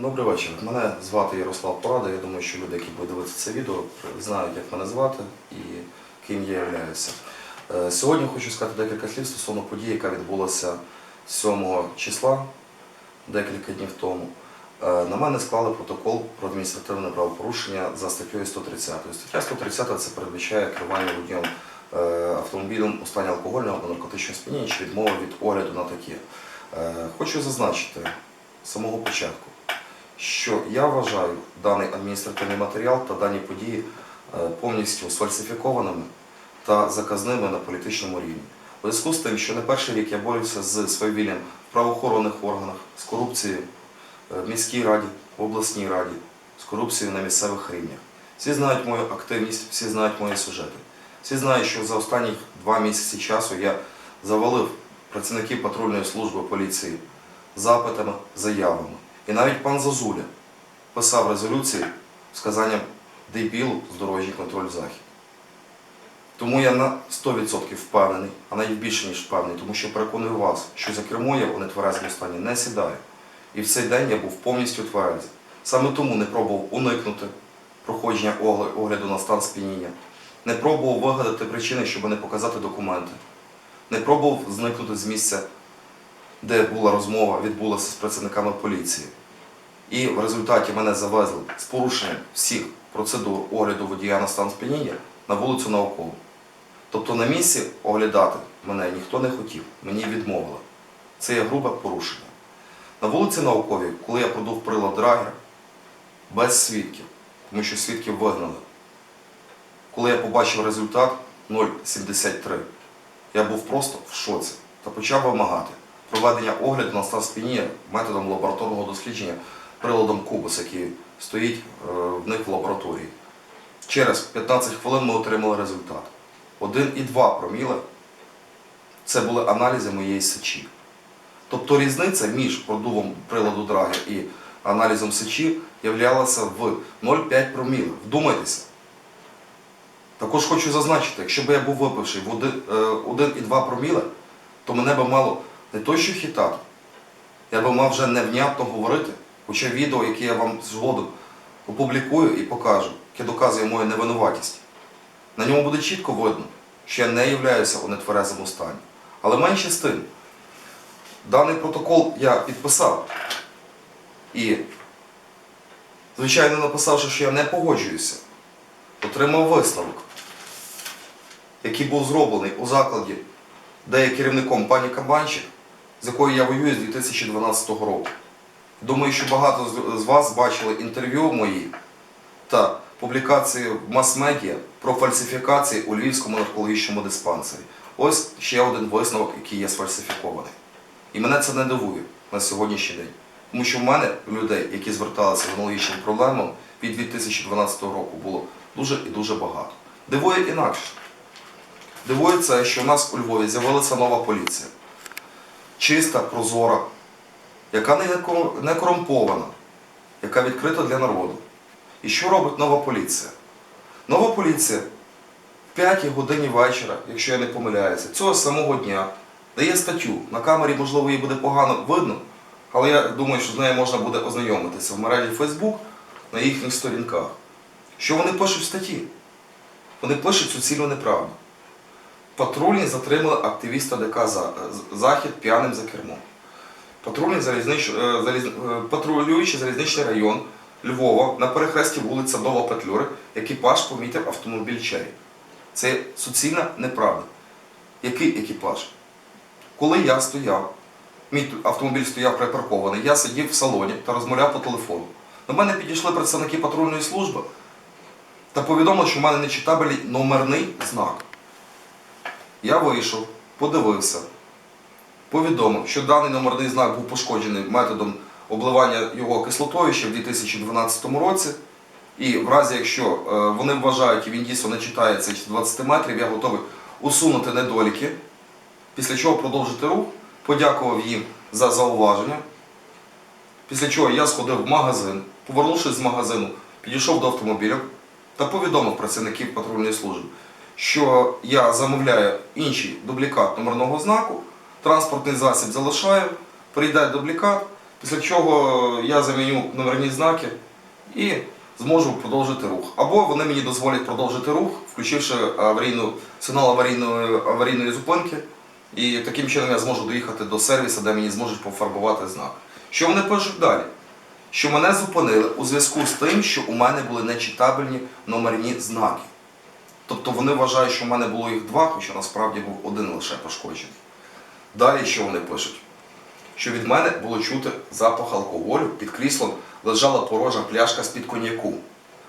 Добрий вечір. Мене звати Ярослав Порада. Я думаю, що люди, які будуть дивитися це відео, знають, як мене звати і ким я являюся. Е, Сьогодні хочу сказати декілька слів стосовно події, яка відбулася 7 числа, декілька днів тому. Е, На мене склали протокол про адміністративне правопорушення за статтею 130. Стаття 130 це передбачає керування водієм е, автомобілем у стані алкогольного або наркотичного сп'яніння чи відмови від огляду на таке. Хочу зазначити з самого початку, що я вважаю даний адміністративний матеріал та дані події е, повністю сфальсифікованими та заказними на політичному рівні. У зв'язку з тим, що не перший рік я борюся з свавіллям в правоохоронних органах, з корупцією е, в міській раді, в обласній раді, з корупцією на місцевих рівнях. Всі знають мою активність, всі знають мої сюжети. Всі знають, що за останні два місяці часу я завалив працівників патрульної служби поліції запитами, заявами. І навіть пан Зазуля писав резолюції сказанням дебілу з дорожній контроль захід. Тому я на 100% впевнений, а навіть більше ніж впевнений, тому що переконую вас, що за кермо я у нетверезому стані не сідаю. І в цей день я був повністю тверезий. Саме тому не пробував уникнути проходження огляду на стан сп'яніння, не пробував вигадати причини, щоб не показати документи, не пробував зникнути з місця, де була розмова, відбулася з працівниками поліції. І в результаті мене завезли з порушенням всіх процедур огляду водія на стан сп'яніння на вулицю наукову. Тобто на місці оглядати мене ніхто не хотів, мені відмовили. Це є грубе порушення. На вулиці науковій, коли я продув прилад драгера, без свідків, тому що свідків вигнали. Коли я побачив результат 0,73, я був просто в шоці та почав вимагати проведення огляду на стан сп'яніння методом лабораторного дослідження приладом Кубус, який стоїть е, в них в лабораторії. Через 15 хвилин ми отримали результат. 1,2 проміли це були аналізи моєї сечі. Тобто різниця між продувом приладу Драгер і аналізом сечі являлася в 0,5 проміли. Вдумайтеся. Також хочу зазначити, якщо б я був випивший в один- е, 1,2 проміли, то мене би мало не то що хітати, я би мав вже невнятно говорити, хоча відео, яке я вам згодом опублікую і покажу, яке доказує мою невинуватість. На ньому буде чітко видно, що я не являюся у нетверезому стані. Але менше з тим, даний протокол я підписав. І, звичайно, написавши, що я не погоджуюся, отримав висновок, який був зроблений у закладі, де є керівником пані Кабанчик, з якою я воюю з 2012 року. Думаю, що багато з- вас бачили інтерв'ю мої та публікації в мас-медіа про фальсифікації у Львівському наркологічному диспансері. Ось ще один висновок, який є сфальсифікований. І мене це не дивує на сьогоднішній день. Тому що в мене людей, які зверталися з аналогічним проблемам від 2012 року, було дуже і дуже багато. Дивує інакше. Дивує це, що в нас у Львові з'явилася нова поліція. Чиста, прозора, яка не корумпована, яка відкрита для народу. І що робить нова поліція? Нова поліція в 5 годині вечора, якщо я не помиляюся, цього самого дня дає статтю. На камері, можливо, її буде погано видно, але я думаю, що з нею можна буде ознайомитися в мережі Facebook на їхніх сторінках. Що вони пишуть в статті? Вони пишуть суцільну неправду. Патрульні затримали активіста ДК Захід п'яним за кермом. Патрульний залізнич... е, заліз... е, патрулюючий залізничний район Львова на перехресті вулиця Садова Петлюри екіпаж помітив автомобіль Черрі. Це суцільна неправда. Який екіпаж? Коли я стояв, мій автомобіль стояв припаркований, я сидів в салоні та розмовляв по телефону. До мене підійшли представники патрульної служби та повідомили, що в мене нечитабельний номерний знак. Я вийшов, подивився, повідомив, що даний номерний знак був пошкоджений методом обливання його кислотою ще в 2012 році. І в разі, якщо е, вони вважають і він дійсно не читається 20 метрів, я готовий усунути недоліки, після чого продовжити рух, подякував їм за зауваження. Після чого я сходив в магазин, повернувшись з магазину, підійшов до автомобіля та повідомив працівників патрульної служби, що я замовляю інший дублікат номерного знаку, транспортний засіб залишаю, прийде дублікат, Після чого я заміню номерні знаки і зможу продовжити рух. Або вони мені дозволять продовжити рух, включивши аварійну, сигнал аварійної, аварійної зупинки. І таким чином я зможу доїхати до сервісу, де мені зможуть пофарбувати знак. Що вони пишуть далі? Що мене зупинили у зв'язку з тим, що у мене були нечитабельні номерні знаки. Тобто вони вважають, що в мене було їх два, хоча насправді був один лише пошкоджений. Далі що вони пишуть? Що від мене було чути запах алкоголю, під кріслом лежала порожня пляшка з-під коньяку.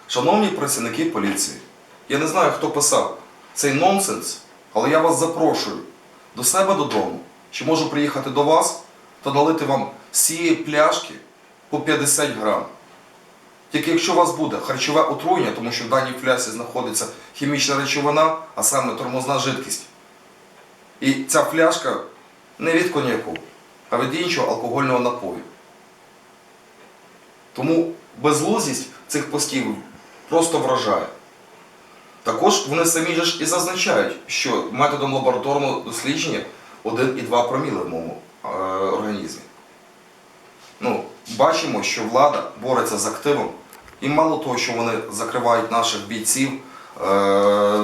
Шановні працівники поліції, я не знаю, хто писав цей нонсенс, але я вас запрошую до себе додому, чи можу приїхати до вас та налити вам з цієї пляшки по 50 грам. Тільки якщо у вас буде харчове отруєння, тому що в даній плясі знаходиться хімічна речовина, а саме тормозна жидкість. І ця пляшка не від коньяку, а від іншого алкогольного напою. Тому безглуздість цих постів просто вражає. Також вони самі ж і зазначають, що методом лабораторного дослідження 1,2 проміли в моєму е, організмі. Бачимо, що влада бореться з активом, і мало того, що вони закривають наших бійців, е,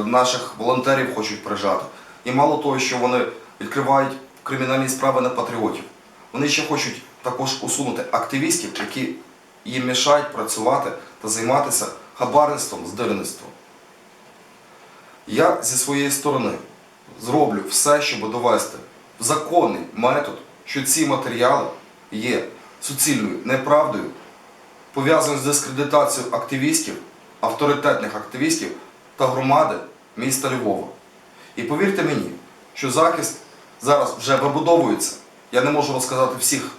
наших волонтерів хочуть прижати, і мало того, що вони відкривають кримінальні справи на патріотів. Вони ще хочуть також усунути активістів, які їм мішають працювати та займатися хабарництвом, здирництвом. Я зі своєї сторони зроблю все, щоб довести в законний метод, що ці матеріали є суцільною неправдою, пов'язаною з дискредитацією активістів, авторитетних активістів та громади міста Львова. І повірте мені, що захист зараз вже вибудовується. Я не можу розказати всіх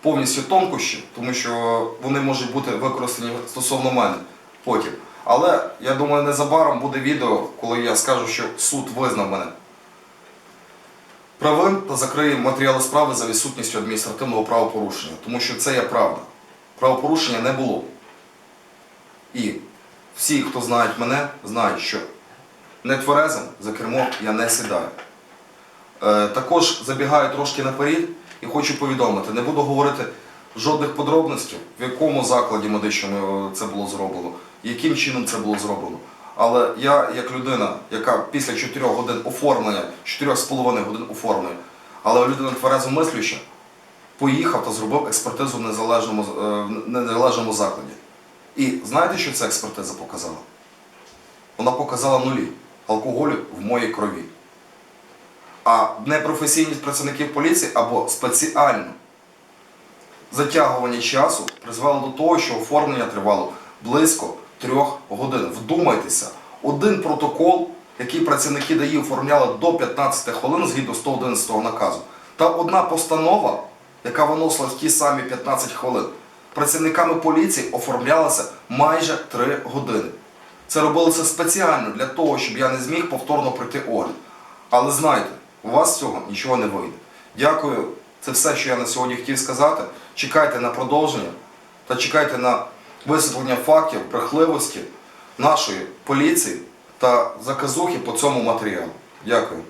повністю тонкощів, тому що вони можуть бути використані стосовно мене потім. Але я думаю, незабаром буде відео, коли я скажу, що суд визнав мене правим та закриє матеріали справи за відсутністю адміністративного правопорушення, тому що це є правда. Правопорушення не було. І всі, хто знають мене, знають, що не тверезим за кермо я не сідаю. Е, також забігаю трошки наперед і хочу повідомити, не буду говорити жодних подробностей, в якому закладі медичному це було зроблено, яким чином це було зроблено. Але я, як людина, яка після 4 годин оформлення, 4,5 годин оформлення, але людина тверезо мислюща, поїхав та зробив експертизу в незалежному, е, в незалежному закладі. І знаєте, що ця експертиза показала? Вона показала нулі алкоголю в моїй крові. А непрофесійність працівників поліції або спеціально затягування часу призвело до того, що оформлення тривало близько трьох годин. Вдумайтеся, один протокол, який працівники ДАІ оформляли до 15 хвилин згідно 111 наказу, та одна постанова, яка виносила в ті самі 15 хвилин, працівниками поліції оформлялася майже 3 години. Це робилося спеціально для того, щоб я не зміг повторно пройти огляд. Але знайте, у вас цього нічого не вийде. Дякую. Це все, що я на сьогодні хотів сказати. Чекайте на продовження та чекайте на висвітлення фактів брехливості нашої поліції та заказухи по цьому матеріалу. Дякую.